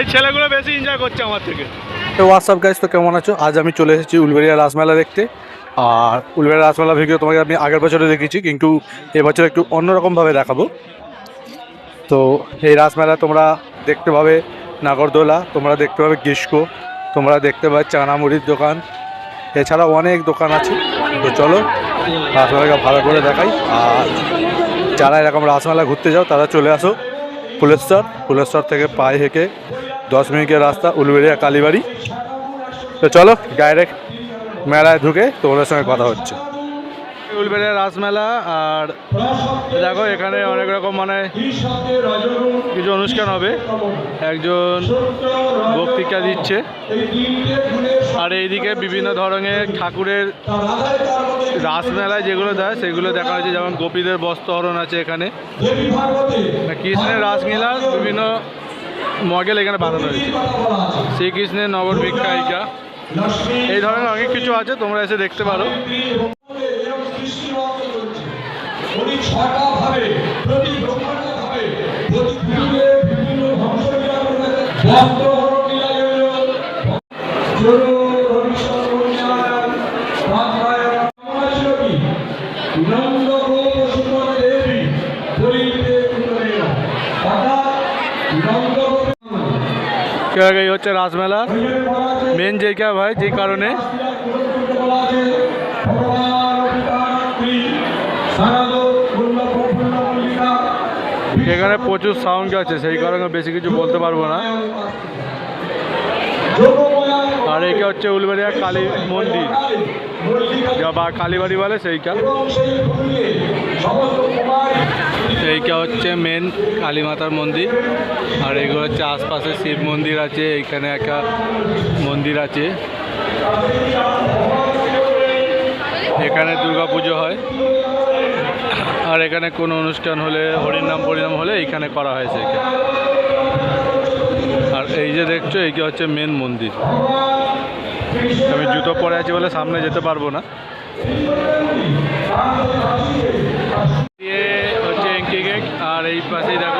এই ছেলেগুলো বেশি এনজয় করছে আমার থেকে। তো হোয়াটসঅ্যাপ গাইজ তো কেমন আছো? আজ আমি চলে এসেছি উলবেড়িয়া রাসমেলা দেখতে। আর উলবেড়িয়া রাসমেলা ভিডিও তোমাকে আমি আগের বছরে দেখেছি কিন্তু এবছর একটু অন্যরকমভাবে দেখাবো। তো এই রাসমেলা তোমরা দেখতে পাবে নাগরদোলা, তোমরা দেখতে পাবে গিস্কো, তোমরা দেখতে পাবে চানা মুড়ির দোকান। এছাড়াও অনেক দোকান আছে। তো চলো রাসমেলাকে ভালো করে দেখাই। আর যারা এরকম রাসমেলা ঘুরতে যাও, তারা চলে আসো ফুলেশ্বর ফুলেশ্বর থেকে পায়ে হেঁকে দশ মিনিটের রাস্তা, উলবেড়িয়া, কালীবাড়ি। তো চলো ডাইরেক্ট মেলায় ঢুকে তোমাদের সঙ্গে কথা হচ্ছে। উলবেড়িয়া রাসমেলা, আর দেখো, এখানে অনেক রকম মানে কিছু অনুষ্ঠান হবে। একজন বক্তৃতা দিচ্ছে। আর এইদিকে বিভিন্ন ধরনের ঠাকুরের রাসমেলায় যেগুলো দেয়, সেগুলো দেখা যাচ্ছে যেমন গোপীদের বস্ত্রহরণ আছে এখানে। কৃষ্ণের রাসমেলার বিভিন্ন মডেল এখানে বাঁধানো হয়েছে। শ্রীকৃষ্ণের নগর ভিক্ষায়িকা এই ধরনের অনেক কিছু আছে, তোমরা এসে দেখতে পারো। এই হচ্ছে রাসমেলা। মেন জায়গা ভাই, যে কারণে। এখানে প্রচুর সাউন্ড আছে, সেই কারণে বেশি কিছু বলতে পারব না। আর একে হচ্ছে উলবেড়িয়া কালী মন্দির। যা বা কালীবাড়ি বলে সেইটা। এইটা হচ্ছে মেন কালী মাতার মন্দির। আর এগুলো হচ্ছে আশপাশে শিব মন্দির আছে, এইখানে একটা মন্দির আছে। এখানে পুজো হয়। আর এখানে কোনো অনুষ্ঠান হলে, হরিনাম পরিণাম হলে এইখানে করা হয় সেখানে আর এই যে দেখছ, এইটা হচ্ছে মেন মন্দির। আমি জুতো পরে আছি বলে সামনে যেতে পারব না। হচ্ছে গেট, আর এই পাশেই দেখো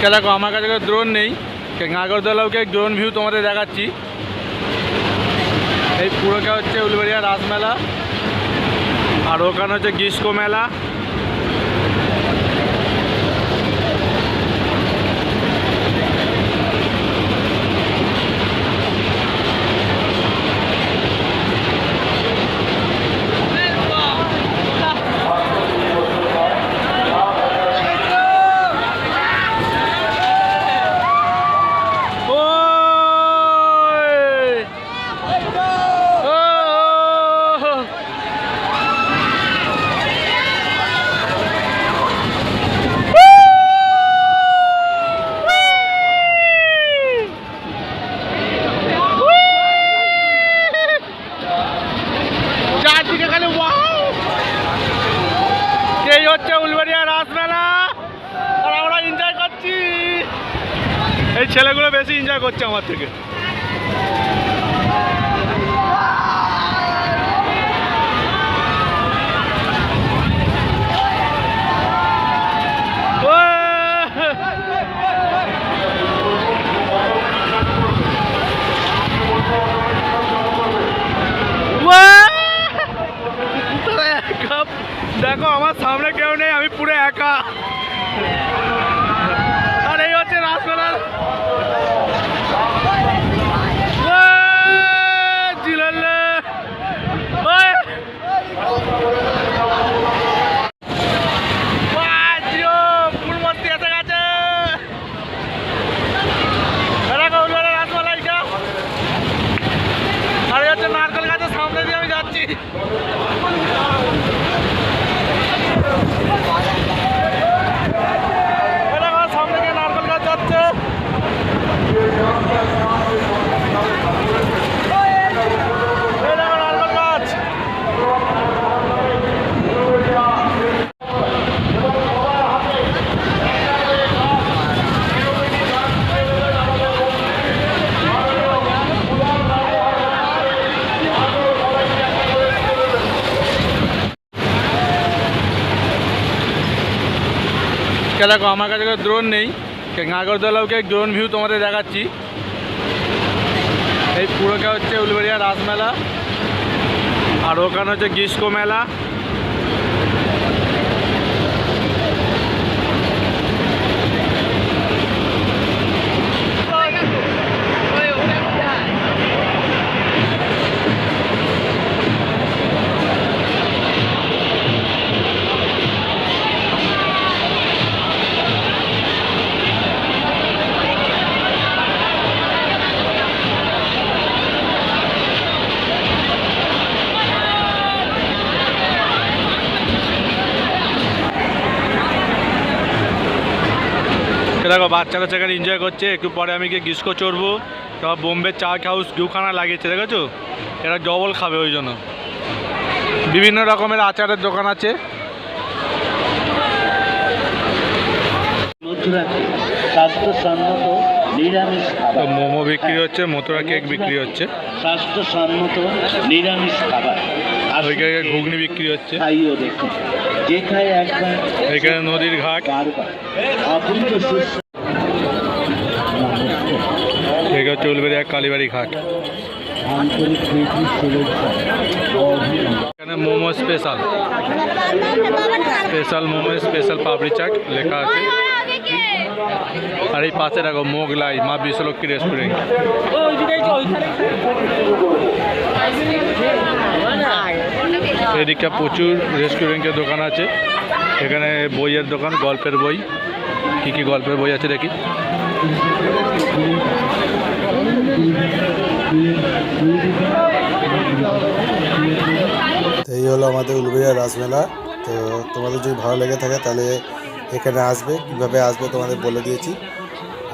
কে দেখো আমার কাছে দ্রোন নেই। নাগরদোলাকে ড্রোন ভিউ তোমাদের দেখাচ্ছি। এই পুরোটা হচ্ছে উলবেড়িয়া রাসমেলা। আর ওখানে হচ্ছে গ্রীষ্ম মেলা ওই! ও! চারদিকে খালি ওয়াও এই হচ্ছে উলবাড়িয়া রাসমেলা আর আমরা এনজয় করছি এই ছেলেগুলো বেশি এনজয় করছে আমার থেকে দেখো আমার সামনে কেউ নেই আমি পুরো একা আর এই হচ্ছে রাসমেলার জিলালে পূর্ববর্তী এসে গেছে দেখো উল্লারে রাসমালাইটা আর এই হচ্ছে নারকেল গাছের সামনে দিয়ে আমি যাচ্ছি এটা আমার সামনে দিয়ে নারকেল গাছ যাচ্ছে এই দেখো নারকেল গাছ কে দেখো আমার কাছে দ্রোন নেই। নাগরদোলাকে ড্রোন ভিউ তোমাদের দেখাচ্ছি। এই পুরোটা হচ্ছে উলবেড়িয়া রাসমেলা। আর ওখানে হচ্ছে গ্রীষ্ম মেলা দেখো বাচ্চারা সেখানে এনজয় করছে। একটু পরে আমি গিয়ে গ্রীষ্ম চড়বো। তারপর বোম্বে চা হাউস দুখানা লাগিয়েছে দেখেছ? এরা ডবল খাবে ওই জন্য। বিভিন্ন রকমের আচারের দোকান আছে। মথুরাতে স্বাস্থ্যসম্মত নিরামিষ খাবার। মোমো বিক্রি হচ্ছে মথুরা কেক বিক্রি হচ্ছে। স্বাস্থ্যসম্মত নিরামিষ খাবার। ওইখানে ঘুগনি বিক্রি হচ্ছে। খাইও দেখুন এখানে নদীর ঘাট। এখানে হচ্ছে উলবেড়িয়া কালীবাড়ি ঘাট। এখানে momo special special momo special papri chaat লেখা আছে। আর এই পাশে দেখো মোগলাই, মা বিশ্বলক্ষ্মী রেস্টুরেন্ট এদিকে প্রচুর রেস্টুরেন্টের দোকান আছে। এখানে বইয়ের দোকান, গল্পের বই। কী কী গল্পের বই আছে দেখি? এই হলো আমাদের উলুবেড়িয়া রাসমেলা। তো তোমাদের যদি ভালো লেগে থাকে তাহলে এখানে আসবে, কীভাবে আসবে তোমাদের বলে দিয়েছি।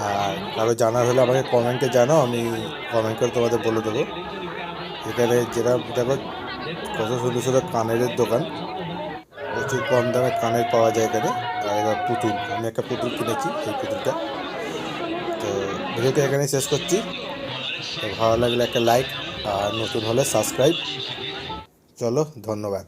আর কারও জানার হলে আমাকে কমেন্টে জানাও, আমি কমেন্ট করে তোমাদের বলে দেবো। এখানে যেটা, দেখো কত সুন্দর সুন্দর কানের দোকান। প্রচুর কম দামে কানের পাওয়া যায় এখানে। আর এবার পুতুল। আমি একটা পুতুল কিনেছি, এই পুতুলটা। তো ভিডিওটা এখানেই শেষ করছি। তো ভালো লাগলে একটা লাইক, আর নতুন হলে সাবস্ক্রাইব। চলো, ধন্যবাদ।